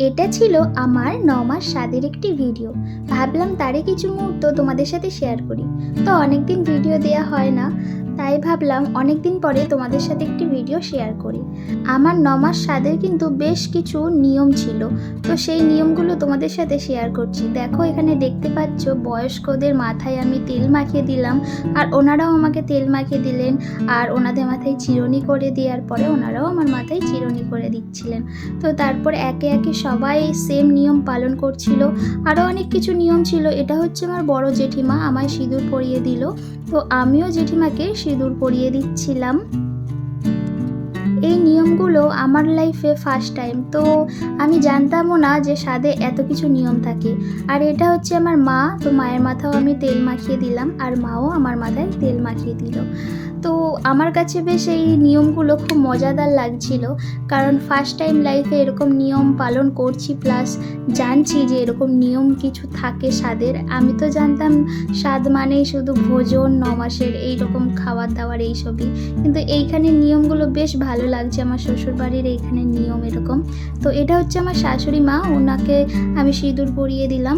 এটা ছিল আমার ন মাস স্বাদের একটি ভিডিও। ভাবলাম তারে কিছু মুহূর্ত তোমাদের সাথে শেয়ার করি। তো অনেকদিন ভিডিও দেওয়া হয় না। তাই ভাবলাম অনেক দিন পরে তোমাদের সাথে একটি ভিডিও শেয়ার করি। আমার ন মাস স্বাদের কিন্তু বেশ কিছু নিয়ম ছিল, তো সেই নিয়মগুলো তোমাদের সাথে শেয়ার করছি। দেখো, এখানে দেখতে পাচ্ছ, বয়স্কদের মাথায় আমি তেল মাখিয়ে দিলাম, আর ওনারাও আমাকে তেল মাখিয়ে দিলেন, আর ওনাদের মাথায় চিরুনি করে দেওয়ার পরে ওনারাও আমার মাথায় চিরুনি করে দিচ্ছিলেন। তো তারপর একে একে সবাই সেম নিয়ম পালন করছিল। আরও অনেক কিছু নিয়ম ছিল, এটা হচ্ছে আমার বড় জেঠিমা আমায় সিঁদুর পরিয়ে দিল, তো আমিও জেঠিমাকে সিঁদুর পরিয়ে দিচ্ছিলাম। এই নিয়মগুলো আমার লাইফে ফার্স্ট টাইম তো আমি জানতামও না যে স্বাদে এত কিছু নিয়ম থাকে। আর এটা হচ্ছে আমার মা, তো মায়ের মাথাও আমি তেল মাখিয়ে দিলাম, আর মাও আমার মাথায় তেল মাখিয়ে দিল। আমার কাছে বেশ এই নিয়মগুলো খুব মজাদার লাগছিল। কারণ ফার্স্ট টাইম লাইফে এরকম নিয়ম পালন করছি প্লাস জানছি যে এরকম নিয়ম কিছু থাকে স্বাদের। আমি তো জানতাম স্বাদ মানেই শুধু ভোজন ন মাসের এইরকম খাবার দাবার এইসবই। কিন্তু এইখানে নিয়মগুলো বেশ ভালো লাগছে আমার শ্বশুরবাড়ির এইখানে নিয়ম এরকম। তো এটা হচ্ছে আমার শাশুড়ি মা ওনাকে আমি সিঁদুর পরিয়ে দিলাম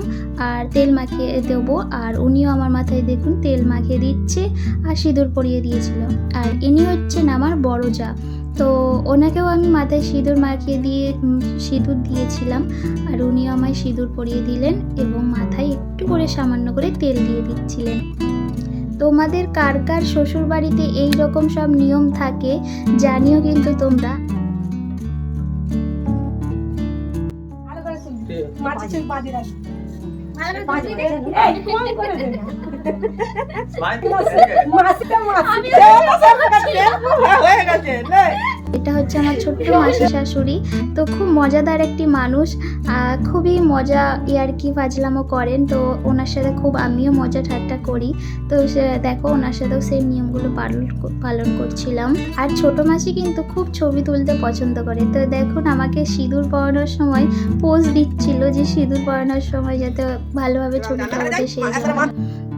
আর তেল মাখিয়ে দেবো। আর উনিও আমার মাথায় দেখুন, তেল মাখিয়ে দিচ্ছে আর সিঁদুর পরিয়ে দিয়েছিল। আর ইনি হচ্ছেন আমার বড় যা। তো ওনাকেও আমি মাথায় সিঁদুর মাখিয়ে দিয়ে সিঁদুর দিয়েছিলাম। আর উনিও আমায় সিঁদুর পরিয়ে দিলেন এবং মাথায় একটু করে সামান্য করে তেল দিয়ে দিচ্ছিলেন। তোমাদের কার কার শ্বশুর বাড়িতে এই রকম সব নিয়ম থাকে জানিও কিন্তু তোমরা। এটা হচ্ছে আমার ছোট্ট মাসি শাশুড়ি। তো খুব মজাদার একটি মানুষ খুবই মজা ইয়ার্কি ফাজলামও করেন। তো ওনার সাথে খুব আমিও মজা ঠাট্টা করি। তো দেখো, ওনার সাথেও সেই নিয়মগুলো পালন পালন করছিলাম। আর ছোট মাসি কিন্তু খুব ছবি তুলতে পছন্দ করে। তো দেখুন, আমাকে সিঁদুর পরানোর সময় পোজ দিচ্ছিল যে সিঁদুর পরানোর সময় যাতে ভালোভাবে ছবিটা ওঠে সেই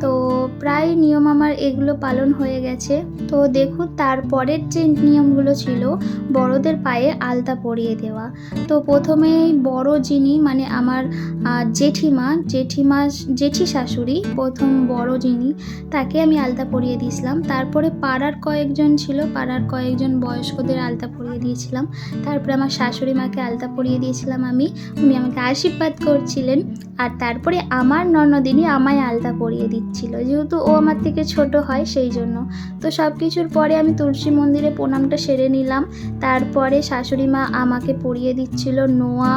তো প্রায় নিয়ম আমার এগুলো পালন হয়ে গেছে। তো দেখুন, তারপরের যে নিয়মগুলো ছিল, বড়দের পায়ে আলতা পরিয়ে দেওয়া। তো প্রথমে বড় যিনি মানে আমার জেঠিমা জেঠিমা, জেঠি শাশুড়ি, প্রথম বড় যিনি, তাকে আমি আলতা পরিয়ে দিয়েছিলাম। তারপরে পাড়ার কয়েকজন ছিল, পাড়ার কয়েকজন বয়স্কদের আলতা পরিয়ে দিয়েছিলাম। তারপরে আমার শাশুড়ি মাকে আলতা পরিয়ে দিয়েছিলাম আমি। উনি আমাকে আশীর্বাদ করছিলেন। আর তারপরে আমার ননদিনী আমায় আলতা পরিয়ে দিচ্ছিল। যেহেতু ও আমার থেকে ছোট হয় সেই জন্য। তো সব কিছুর পরে আমি তুলসী মন্দিরে প্রণামটা সেরে নিলাম। তারপরে শাশুড়ি মা আমাকে পরিয়ে দিচ্ছিল নোয়া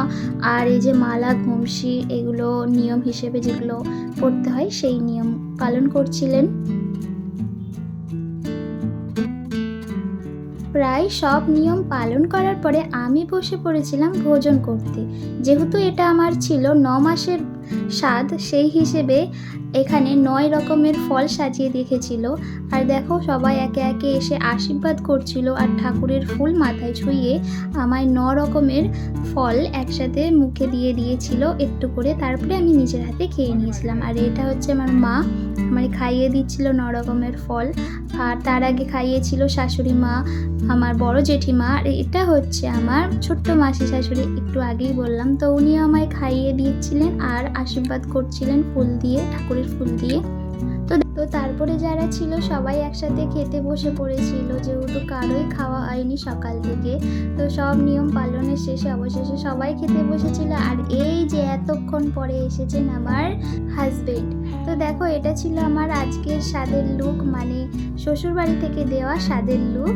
আর এই যে মালা, ঘুমসি এগুলো নিয়ম হিসেবে যেগুলো পড়তে হয় সেই নিয়ম পালন করছিলেন। প্রায় সব নিয়ম পালন করার পরে আমি বসে পড়েছিলাম ভোজন করতে। যেহেতু এটা আমার ছিল ন মাসের স্বাদ সেই হিসেবে এখানে নয় রকমের ফল সাজিয়ে রেখেছিল আর দেখো, সবাই একে একে এসে আশীর্বাদ করছিল আর ঠাকুরের ফুল মাথায় ছুঁয়ে আমায় ন রকমের ফল একসাথে মুখে দিয়ে দিয়েছিল একটু করে। তারপরে আমি নিজের হাতে খেয়ে নিয়েছিলাম। আর এটা হচ্ছে আমার মা আমায় খাইয়ে দিচ্ছিল ন রকমের ফল। আর তার আগে খাইয়েছিল শাশুড়ি মা, আমার বড় জেঠিমা। আর এটা হচ্ছে আমার ছোট্ট মাসি শাশুড়ি। একটু আগেই বললাম, তো উনি আমায় খাইয়ে দিচ্ছিলেন আর আশীর্বাদ করছিলেন ফুল দিয়ে, ঠাকুরের ফুল দিয়ে। তো তো তারপরে যারা ছিল, সবাই একসাথে খেতে বসে পড়েছিল, যেহেতু কারোই খাওয়া হয়নি সকাল থেকে। তো সব নিয়ম পালনের শেষে, অবশেষে সবাই খেতে বসেছিল। আর এই যে এতক্ষণ পরে এসেছেন আমার হাজবেন্ড তো দেখো, এটা ছিল আমার আজকের স্বাদের লুক মানে শ্বশুরবাড়ি থেকে দেওয়া স্বাদের লুক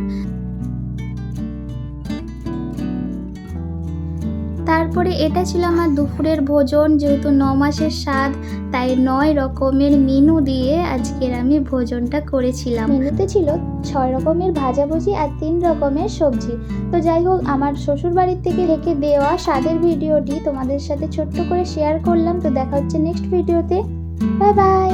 তারপরে এটা ছিল আমার দুপুরের ভোজন, যেহেতু ন মাসের স্বাদ, তাই নয় রকমের মেনু দিয়ে আজকের আমি ভোজনটা করেছিলাম। মেনুতে ছিল ছয় রকমের ভাজাভুজি আর তিন রকমের সবজি। তো যাই হোক, আমার শ্বশুর বাড়ির থেকে রেখে দেওয়া স্বাদের ভিডিওটি তোমাদের সাথে ছোট্ট করে শেয়ার করলাম। তো দেখা হচ্ছে নেক্সট ভিডিওতে বাই বাই